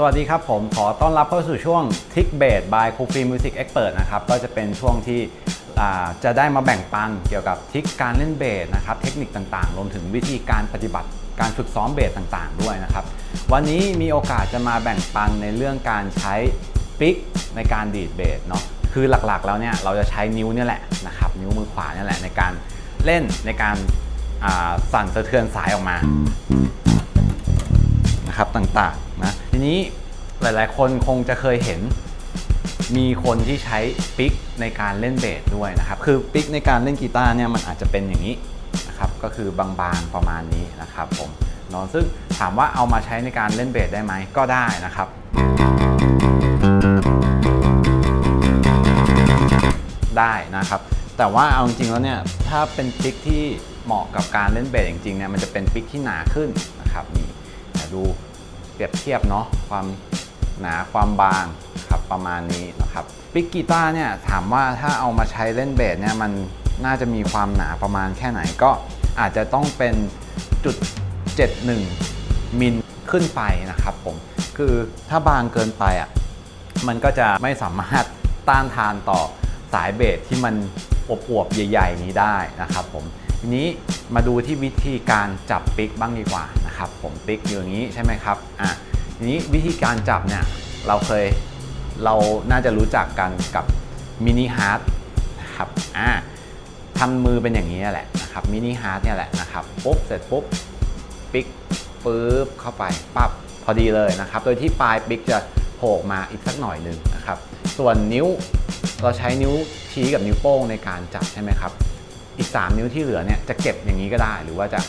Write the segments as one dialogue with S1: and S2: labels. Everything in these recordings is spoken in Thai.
S1: สวัสดีครับผมขอต้อนรับเข้าสู่ช่วง Tick b a s by c o o f r e e Music Expert นะครับก็จะเป็นช่วงที่จะได้มาแบ่งปันเกี่ยวกับทิกการเล่นเบสนะครับเทคนิคต่างๆ รวมถึงวิธีการปฏิบัติการฝึกซ้อมเบสต่างๆ ด้วยนะครับ วันนี้มีโอกาสจะมาแบ่งปันในเรื่องการใช้ปิกในการดีดเบสเนาะคือหลักๆแล้วเนี่ยเราจะใช้นิ้วเนี่ยแหละนะครับนิ้วมือขวาเนี่ยแหละในการเล่นในการสั่นสะเทือนสายออกมา นะครับต่างๆนะทีนี้หลายๆ คนคงจะเคยเห็นมีคนที่ใช้ปิกในการเล่นเบสด้วยนะครับคือปิกในการเล่นกีตาร์เนี่ยมันอาจจะเป็นอย่างนี้นะครับก็คือบางๆประมาณนี้นะครับผมนอะซึ่งถามว่าเอามาใช้ในการเล่นเบสได้ไหมก็ได้นะครับได้นะครับ แต่ว่าเอาจริงๆแล้วเนี่ยถ้าเป็นปิกที่เหมาะกับการเล่นเบสจริงๆเนี่ยมันจะเป็นปิกที่หนาขึ้นนะครับนี่ดู เปรียบเทียบเนาะความหนาความบางครับประมาณนี้นะครับปิกกีตาร์เนี่ยถามว่าถ้าเอามาใช้เล่นเบสเนี่ยมันน่าจะมีความหนาประมาณแค่ไหนก็อาจจะต้องเป็นจุด71มิลขึ้นไปนะครับผมคือถ้าบางเกินไปอะมันก็จะไม่สามารถต้านทานต่อสายเบสที่มันอวบๆใหญ่ ๆ นี้ได้นะครับผมทีนี้มาดูที่วิธีการจับปิกบ้างดีกว่า นะครับผมปิกอยู่อย่างนี้ใช่ไหมครับอะทีนี้วิธีการจับเนี่ยเราเคยเราน่าจะรู้จักกันกับมินิฮาร์ดนะครับอ่าทำมือเป็นอย่างนี้แหละนะครับมินิฮาร์ดเนี่ยแหละนะครับปุ๊บเสร็จปุ๊บปิกปึ๊บเข้าไปปั๊บพอดีเลยนะครับ โดยที่ปลายปิกจะโผล่มาอีกสักหน่อยหนึ่งนะครับ ส่วนนิ้วเราใช้นิ้วชี้กับนิ้วโป้งในการจับใช่ไหมครับ อีก 3 นิ้วที่เหลือเนี่ยจะเก็บอย่างนี้ก็ได้ หรือว่าจะ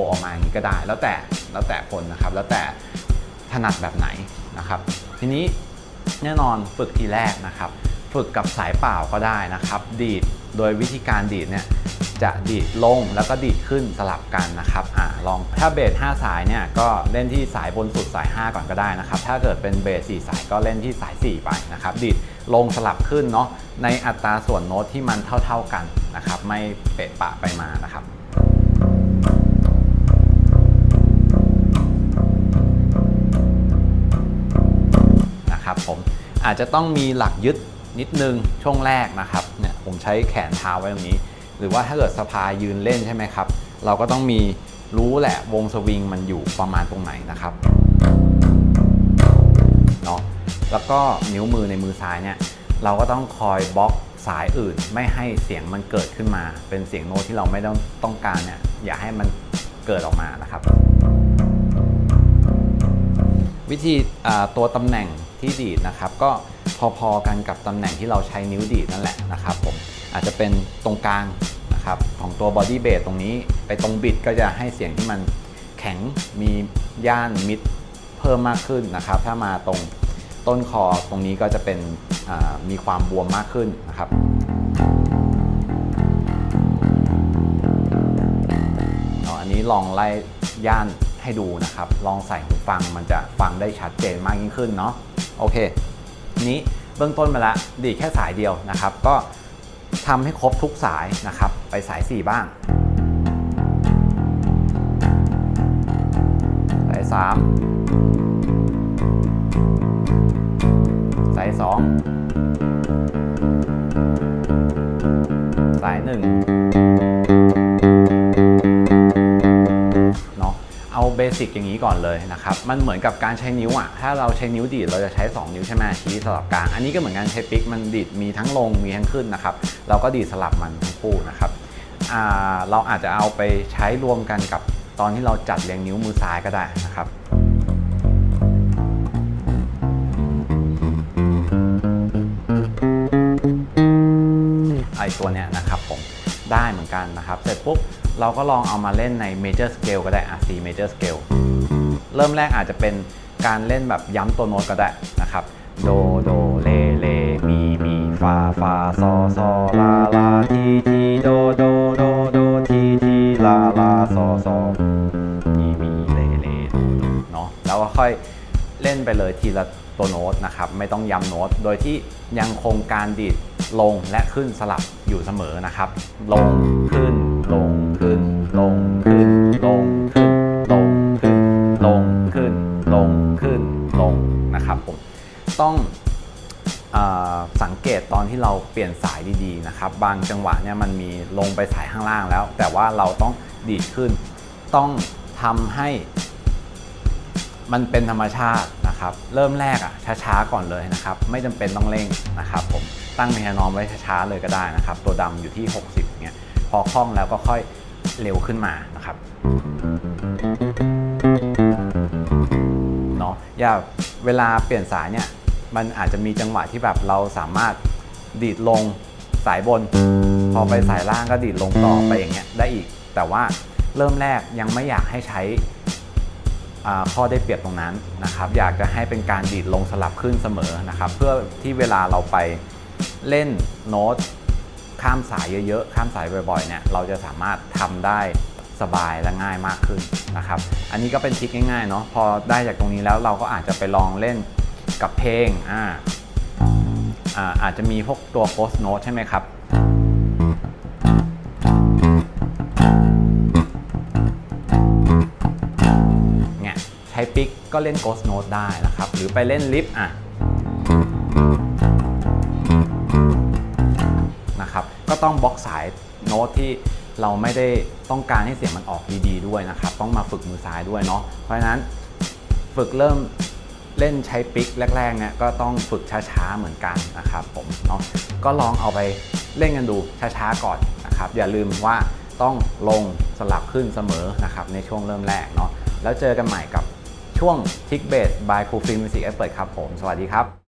S1: ลออกมาอย่างนี้ก็ได้ แล้วแต่แล้วแต่คนนะครับ แล้วแต่ถนัดแบบไหนนะครับ ทีนี้แน่นอนฝึกทีแรกนะครับ ฝึกกับสายเปล่าก็ได้นะครับ ดีดโดยวิธีการดีดเนี่ยจะดีดลงแล้วก็ดีดขึ้นสลับกันนะครับอ่าลองถ้าเบส5สายเนี่ยก็เล่นที่สายบนสุดสาย 5 ก่อนก็ได้นะครับ ถ้าเกิดเป็นเบส4สายก็เล่นที่สาย 4 ไปนะครับ ดีดลงสลับขึ้นเนาะในอัตราส่วนโน้ตที่มันเท่า ๆกันนะครับ ไม่เปะปะไปมานะครับ ผม อาจจะต้องมีหลักยึดนิดนึงช่วงแรกนะครับเนี่ยผมใช้แขนเท้าไว้ตรงนี้ หรือว่าถ้าเกิดสภายืนเล่นใช่ไหมครับ เราก็ต้องมีรู้แหละวงสวิงมันอยู่ประมาณตรงไหนนะครับเนาะแล้วก็นิ้วมือในมือซ้ายเนี่ยเราก็ต้องคอยบล็อกสายอื่น ไม่ให้เสียงมันเกิดขึ้นมา เป็นเสียงโน้ตที่เราไม่ต้องต้องการเนี่ยอย่าให้มันเกิดออกมานะครับ วิธีตัวตำแหน่ง ที่ดีดนะครับก็พอๆกันกับตำแหน่งที่เราใช้นิ้วดีดนั่นแหละนะครับผมอาจจะเป็นตรงกลางนะครับของตัวบอดี้เบสตรงนี้ไปตรงบิดก็จะให้เสียงที่มันแข็งมีย่านมิดเพิ่มมากขึ้นนะครับ ถ้ามาตรงต้นคอตรงนี้ก็จะเป็นมีความบวมมากขึ้นนะครับอันนี้ลองไล่ย่าน ให้ดูนะครับ ลองใส่หูฟังมันจะฟังได้ชัดเจนมากยิ่งขึ้นเนาะโอเค นี้เบื้องต้นมาละดีแค่สายเดียวนะครับ ก็ทำให้ครบทุกสายนะครับ ไปสาย 4 บ้าง สาย 3 สาย 2 สาย 1 เบสิกอย่างนี้ก่อนเลยนะครับมันเหมือนกับการใช้นิ้วอะ่ะถ้าเราใช้นิ้วดีดเราจะใช้ 2 นิ้วใช่ไหมชี้สลับกลางอันนี้ก็เหมือนกันใช้ปิกมันดีดมีทั้งลงมีทั้งขึ้นนะครับเราก็ดีดสลับมันทั้งคู่นะครับเราอาจจะเอาไปใช้รวมกันกับตอนที่เราจัดเรียงนิ้วมือซ้ายก็ได้นะครับไอตัวเนี้ยนะครับผมได้เหมือนกันนะครับ เสร็จปุ๊บ เราก็ลองเอามาเล่นใน major scale ก็ได้อะ C major scale เริ่มแรกอาจจะเป็นการเล่นแบบย้ำตัวโน้ตก็ได้นะครับ โด โด เล เล มี มี ฟา ฟา ซอ ซอ ลา ลา ที ที โด โด โด โด ที ที ลา ลา ซอ ซอ มี มี เล เลโดโดเนาะ แล้วก็ค่อยเล่นไปเลยทีละตัวโน้ตนะครับ ไม่ต้องย้ำโน้ต โดยที่ยังคงการดีดลงและขึ้นสลับอยู่เสมอนะครับ ลง ขึ้น ลง ขึ้น ลงขึ้นลงขึ้นลงขึ้นลงขึ้นลงขึ้นลงนะครับผมต้องสังเกตตอนที่เราเปลี่ยนสายดีๆนะครับ บางจังหวะเนี่ยมันมีลงไปสายข้างล่างแล้ว แต่ว่าเราต้องดีดขึ้น ต้องทำให้มันเป็นธรรมชาตินะครับ เริ่มแรกอะช้าๆก่อนเลยนะครับ ไม่จำเป็นต้องเร่งนะครับ ผมตั้งเมทานอมไว้ช้าๆเลยก็ได้นะครับ ตัวดำอยู่ที่ 60เนี่ยพอคล่องแล้วก็ค่อย เร็วขึ้นมานะครับเนาะอย่าเวลาเปลี่ยนสายเนี่ยมันอาจจะมีจังหวะที่แบบเราสามารถดีดลงสายบน พอไปสายล่างก็ดีดลงต่อไปอย่างเงี้ยได้อีก แต่ว่าเริ่มแรกยังไม่อยากให้ใช้ข้อได้เปรียบตรงนั้นนะครับ อยากจะให้เป็นการดีดลงสลับขึ้นเสมอนะครับ เพื่อที่เวลาเราไปเล่นโน้ต ข้ามสายเยอะๆ ข้ามสายบ่อยๆเนี่ยเราจะสามารถทำได้สบายและง่ายมากขึ้นนะครับ อันนี้ก็เป็นทริคง่ายๆเนาะพอได้จากตรงนี้แล้วเราก็อาจจะไปลองเล่นกับเพลงอ่าอ่าอาจจะมีพวกตัวโ o สโน้ตใช่ไหมครับ เนี่ยใช้ปิกก็เล่น Ghost Note ได้นะครับ หรือไปเล่นลิฟอะ ต้องบล็อกสายโน้ตที่เราไม่ได้ต้องการให้เสียงมันออกดีๆด้วยนะครับ ต้องมาฝึกมือซ้ายด้วยเนาะเพราะฉะนั้นฝึกเริ่มเล่นใช้ปิกแรกๆเนี่ยก็ต้องฝึกช้าๆเหมือนกันนะครับผมเนาะก็ลองเอาไปเล่นกันดูช้าๆก่อนนะครับ อย่าลืมว่าต้องลงสลับขึ้นเสมอนะครับในช่วงเริ่มแรกเนาะแล้วเจอกันใหม่กับช่วงทิกเบส by ครูฟิล์มมิวสิกเอ็กเปิดครับผม สวัสดีครับ